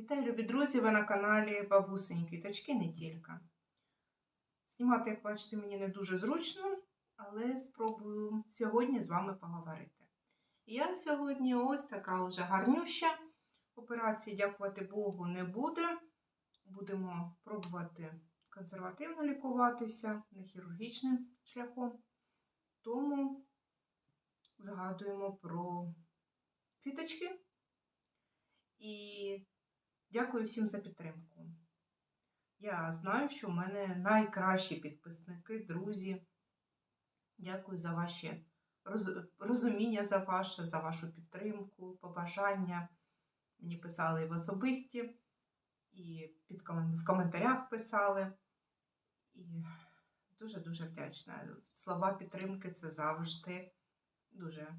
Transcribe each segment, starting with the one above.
Вітаю, любі друзі! Ви на каналі Бабусині Квіточки не тільки. Знімати, як бачите, мені не дуже зручно, але спробую сьогодні з вами поговорити. Я сьогодні ось така вже гарнюща. Операції, дякувати Богу, не буде. Будемо пробувати консервативно лікуватися, не хірургічним шляхом. Тому згадуємо про квіточки. І дякую всім за підтримку. Я знаю, що в мене найкращі підписники, друзі. Дякую за ваші роз- розуміння за ваше, за вашу підтримку, побажання. Мені писали і в особисті, і під в коментарях писали. І дуже-дуже вдячна. Слова підтримки це завжди дуже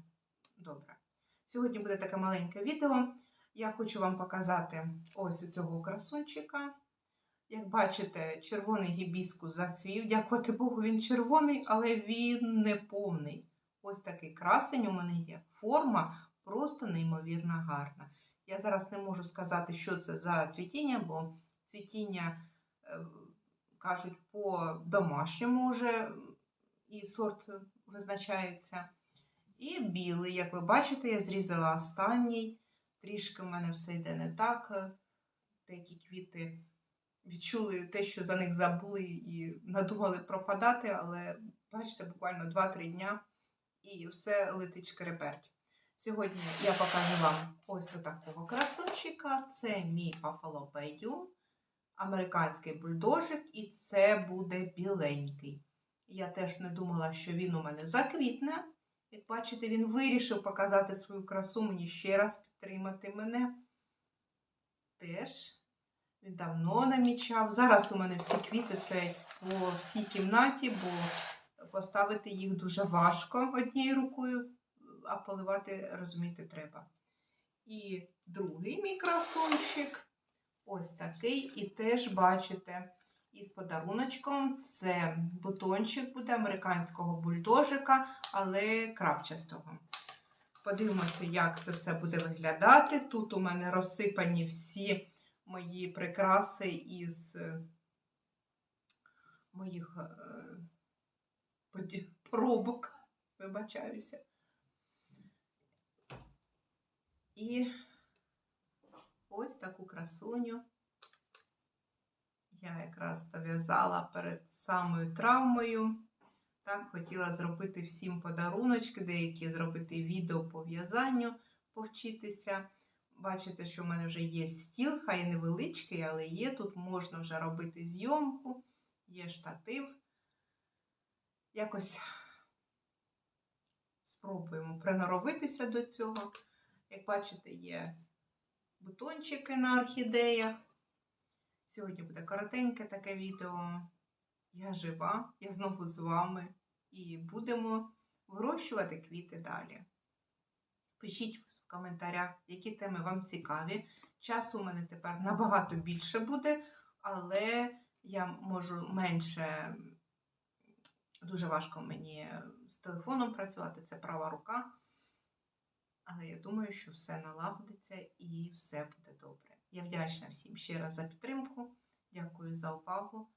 добре. Сьогодні буде таке маленьке відео. Я хочу вам показати ось цього красунчика. Як бачите, червоний гібіскус зацвів. Дякувати Богу, він червоний, але він не повний. Ось такий красень у мене є. Форма просто неймовірно гарна. Я зараз не можу сказати, що це за цвітіння, бо цвітіння, е, кажуть, по домашньому вже і сорт визначається. І білий, як ви бачите, я зрізала останній. Трішки в мене все йде не так. Деякі квіти відчули те, що за них забули і надумали пропадати, але бачите, буквально 2-3 дня і все летить шкереберть. Сьогодні я покажу вам ось такого красунчика. Це мій Bayou, американський бульдожик, і це буде біленький. Я теж не думала, що він у мене заквітне. Як бачите, він вирішив показати свою красу, мені ще раз підтримати мене. Теж він давно намічав. Зараз у мене всі квіти стоять по всій кімнаті, бо поставити їх дуже важко однією рукою, а поливати, розумієте, треба. І другий мій красунчик ось такий. І теж бачите, із подаруночком це бутончик буде американського бульдожика, але крапчастого. Подивимося, як це все буде виглядати. Тут у мене розсипані всі мої прикраси із е, моїх е, пробок. Вибачаюся. І ось таку красуню я якраз дов'язала перед самою травмою. Так, хотіла зробити всім подаруночки, деякі зробити відео по в'язанню, повчитися. Бачите, що в мене вже є стіл, хай невеличкий, але є. Тут можна вже робити зйомку, є штатив. Якось спробуємо приноровитися до цього. Як бачите, є бутончики на орхідеях. Сьогодні буде коротеньке таке відео. Я жива, я знову з вами і будемо вирощувати квіти далі. Пишіть в коментарях, які теми вам цікаві. Часу у мене тепер набагато більше буде, але я можу менше, дуже важко мені з телефоном працювати, це права рука. Але я думаю, що все налагодиться і все буде добре. Я вдячна всім ще раз за підтримку. Дякую за увагу.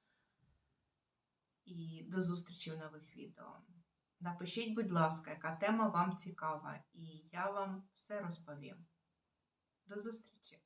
І до зустрічі в нових відео. Напишіть, будь ласка, яка тема вам цікава, і я вам все розповім. До зустрічі!